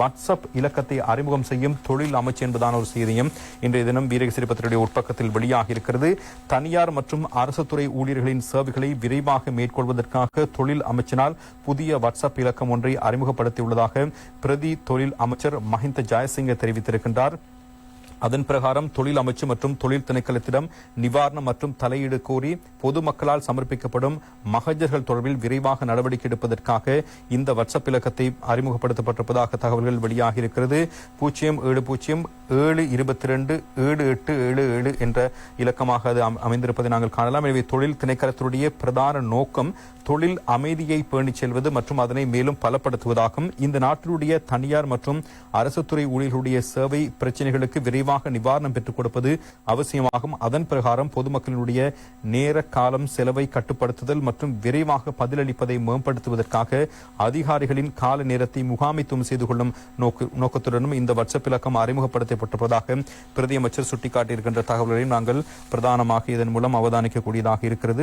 WhatsApp இலக்கத்தை அறிமுகம் செய்யும் தொழில் அமைச்சு என்பதான ஒரு செய்தியும் இன்றைய தினம் வீரகசிரி பத்திரிகை உட்பக்கத்தில் வெளியாக இருக்கிறது. தனியார் மற்றும் அரசு துறை ஊழியர்களின் சேவைகளை விரைவாக மேற்கொள்வதற்காக தொழில் அமைச்சினால் புதிய வாட்ஸ்அப் இலக்கம் ஒன்றை அறிமுகப்படுத்தியுள்ளதாக பிரதி தொழில் அமைச்சர் மஹிந்த ஜாயசிங்க தெரிவித்திருக்கின்றார். அதன் பிரகாரம் தொழில் அமைச்சு மற்றும் தொழில் திணைக்களத்திடம் நிவாரணம் மற்றும் தலையீடு கோரி பொதுமக்களால் சமர்ப்பிக்கப்படும் மகஜர்கள் தொடர்பில் விரைவாக நடவடிக்கை எடுப்பதற்காக இந்த வாட்ஸ்அப் இலக்கத்தை அறிமுகப்படுத்தப்பட்டிருப்பதாக தகவல்கள் வெளியாகி இருக்கிறது பூஜ்ஜியம் ஏழு பூஜ்ஜியம் ஏழு இருபத்தி ரெண்டு ஏழு எட்டு ஏழு ஏழு என்ற இலக்கமாக அது அமைந்திருப்பதை நாங்கள் காணலாம். எனவே தொழில் திணைக்களத்தினுடைய பிரதான நோக்கம் தொழில் அமைதியை பேணிச் செல்வது மற்றும் அதனை மேலும் பலப்படுத்துவதாகும். இந்த நாட்டினுடைய தனியார் மற்றும் அரசு துறை ஊழியர்களுடைய சேவை பிரச்சனைகளுக்கு விரைவாக நிவாரணம் பெற்றுக் கொடுப்பது அவசியமாகும். அதன் பிரகாரம் பொதுமக்களினுடைய நேர காலம் செலவை கட்டுப்படுத்துதல் மற்றும் விரைவாக பதிலளிப்பதை மேம்படுத்துவதற்காக அதிகாரிகளின் கால நேரத்தை முகாமைத்துவம் செய்து கொள்ளும் நோக்கு- நோக்கத்துடனும் இந்த வாட்ஸ்அப் நடத்தப்பட்டிருப்பதாக பிரதியமைச்சர் சுட்டிக்காட்டியிருக்கின்ற தகவல்களையும் நாங்கள் பிரதானமாக இதன் மூலம் அவதானிக்கக்கூடியதாக இருக்கிறது.